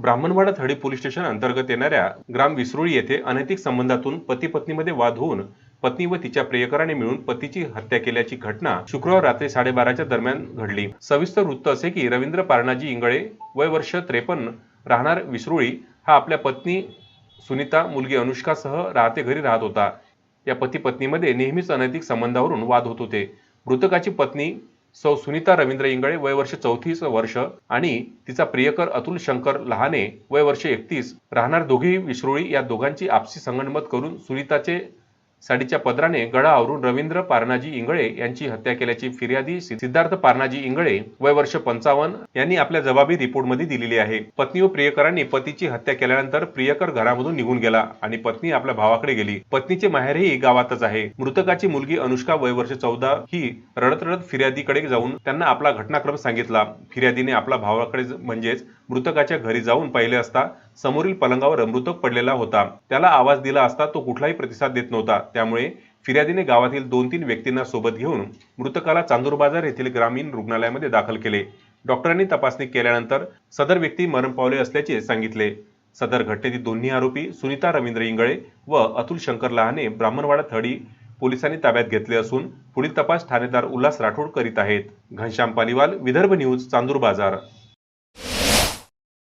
Brahmanwada Thadi police station अंतर्गत येणाऱ्या ग्राम विसरुळी येथे अनैतिक संबंधातून पती पत्नीमध्ये वाद होऊन पत्नी व तिच्या प्रियकराने मिळून पतीची हत्या केल्याची घटना शुक्रवार रात्री साडेबाराच्या दरम्यान घडली. सविस्तर वृत्त असे की रवींद्र पारणाजी इंगळे वय वर्ष त्रेपन्न राहणार विसरुळी हा आपल्या पत्नी सुनीता मुलगी अनुष्कासह राहते घरी राहत होता. या पती पत्नीमध्ये नेहमीच अनैतिक संबंधावरून वाद होत होते. मृतकाची पत्नी सौ सुनीता रवींद्र इंगळे वय वर्ष चौतीस वर्ष आणि तिचा प्रियकर अतुल शंकर लहाने वय वर्ष एकतीस. राहणार दोघेही विश्रोळी या दोघांची आपसी संगणमत करून सुनीताचे साडीच्या पदराने गळा आवरून रवींद्र पारणाजी इंगळे यांची हत्या केल्याची फिर्यादी सिद्धार्थ पारणाजी इंगळे वय वर्ष पंचावन्न यांनी आपल्या जबाबी रिपोर्टमध्ये दिलेली आहे. पत्नी व प्रियकरांनी पतीची हत्या केल्यानंतर प्रियकर घरामधून निघून गेला आणि पत्नी आपल्या भावाकडे गेली. पत्नीचे माहेरही गावातच आहे. मृतकाची मुलगी अनुष्का वय वर्ष चौदा ही रडत रडत फिर्यादीकडे जाऊन त्यांना आपला घटनाक्रम सांगितला. फिर्यादीने आपला भावाकडे म्हणजेच मृतकाच्या घरी जाऊन पाहिले असता समोरील पलंगावर मृतक पडलेला होता. त्याला आवाज दिला असता तो कुठलाही प्रतिसाद देत नव्हता. त्यामुळे फिर्यादीने गावातील दोन तीन व्यक्तींना सोबत घेऊन मृतकाला चांदूर बाजार येथील ग्रामीण रुग्णालयामध्ये दाखल केले. डॉक्टरांनी तपासणी केल्यानंतर सदर व्यक्ती मरण पावले असल्याचे सांगितले. सदर घटनेतील दोन्ही आरोपी सुनीता रवींद्र इंगळे व अतुल शंकर लहाने ब्राह्मणवाडा थडी पोलिसांनी ताब्यात घेतले असून पुढील तपास ठाणेदार उल्हास राठोड करीत आहेत. घनश्याम पालिवाल विदर्भ न्यूज चांदूर बाजार.